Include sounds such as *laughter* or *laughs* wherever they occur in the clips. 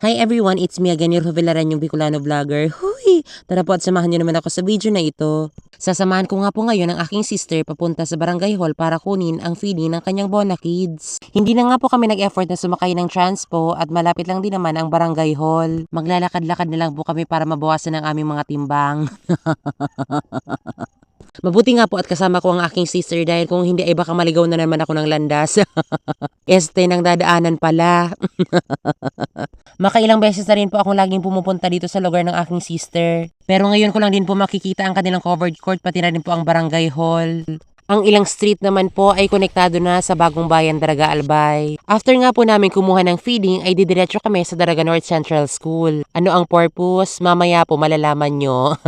Hi everyone, it's me again, your Villaran, yung Bicolano vlogger. Huy! Tara po at samahan niyo naman ako sa video na ito. Sasamahan ko nga po ngayon ang aking sister papunta sa barangay hall para kunin ang feeding ng kanyang Bona Kids. Hindi na nga po kami nag-effort na sumakay ng transpo at malapit lang din naman ang barangay hall. Maglalakad-lakad na lang po kami para mabawasan ang aming mga timbang. *laughs* Mabuti nga po at kasama ko ang aking sister dahil kung hindi ay baka maligaw na naman ako ng landas. *laughs* este nang dadaanan pala. *laughs* Makailang beses na rin po akong laging pumupunta dito sa lugar ng aking sister. Pero ngayon ko lang din po makikita ang kanilang covered court pati na rin po ang barangay hall. Ang ilang street naman po ay konektado na sa bagong bayan Daraga Albay. After nga po namin kumuha ng feeding ay didiretso kami sa Daraga North Central School. Ano ang purpose? Mamaya po malalaman nyo.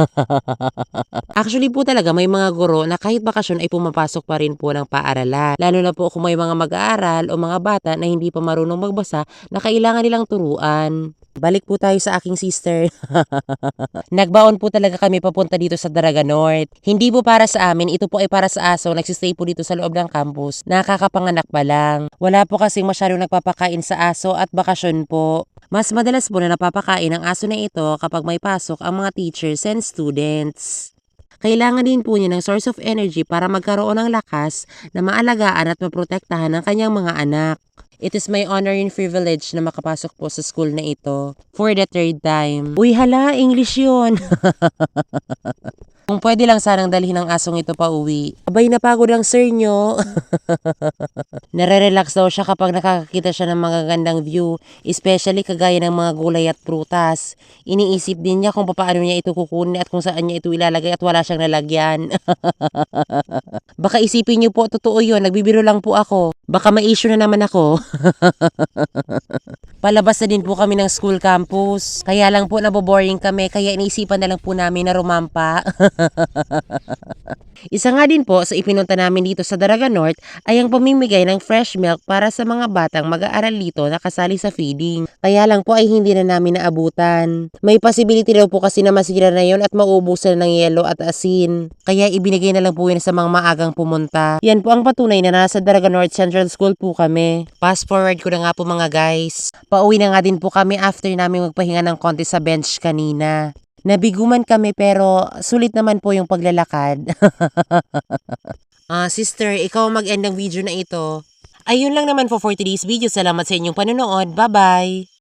*laughs* Actually po talaga may mga guro na kahit bakasyon ay pumapasok pa rin po ng paaralan. Lalo na po kung may mga mag-aaral o mga bata na hindi pa marunong magbasa na kailangan nilang turuan. Balik po tayo sa aking sister. *laughs* Nagbaon po talaga kami papunta dito sa Daraga North. Hindi po para sa amin, ito po ay para sa aso. Nagsistay po dito sa loob ng campus. Nakakapanganak pa lang. Wala po kasing masyadong nagpapakain sa aso at bakasyon po. Mas madalas po na napapakain ang aso na ito kapag may pasok ang mga teachers and students. Kailangan din po niya ng source of energy para magkaroon ng lakas na maalagaan at maprotektahan ang kanyang mga anak. It is my honor and privilege na makapasok po sa school na ito for the third time. Uy, hala, English yun. *laughs* Kung pwede lang sanang dalhin ang asong ito pa uwi. Abay, napagod ang sir nyo. *laughs* Nare-relax daw siya kapag nakakakita siya ng magagandang view, especially kagaya ng mga gulay at prutas. Iniisip din niya kung paano niya ito kukunin at kung saan niya ito ilalagay at wala siyang lalagyan. *laughs* Baka isipin niyo po, totoo yun, nagbibiro lang po ako. Baka ma-issue na naman ako. *laughs* Palabas na din po kami ng school campus. Kaya lang po naboboring kami, kaya iniisipan na lang po namin na rumampa. *laughs* Isa nga din po sa ipinunta namin dito sa Daraga North ay ang pamimigay ng fresh milk para sa mga batang mag-aaral dito na kasali sa feeding. Kaya lang po ay hindi na namin naabutan. May possibility daw po kasi na masira na yon at maubusan ng yelo at asin. Kaya ibinigay na lang po yun sa mga maagang pumunta. Yan po ang patunay na nasa Daraga North Central School po kami. Fast forward ko na nga po mga guys. Pauwi na nga din po kami after namin magpahinga ng konti sa bench kanina. Nabiguman kami pero sulit naman po yung paglalakad. *laughs* Ah, sister, ikaw mag-end ng video na ito. Ayun lang naman po for today's video. Salamat sa inyong panonood. Bye-bye!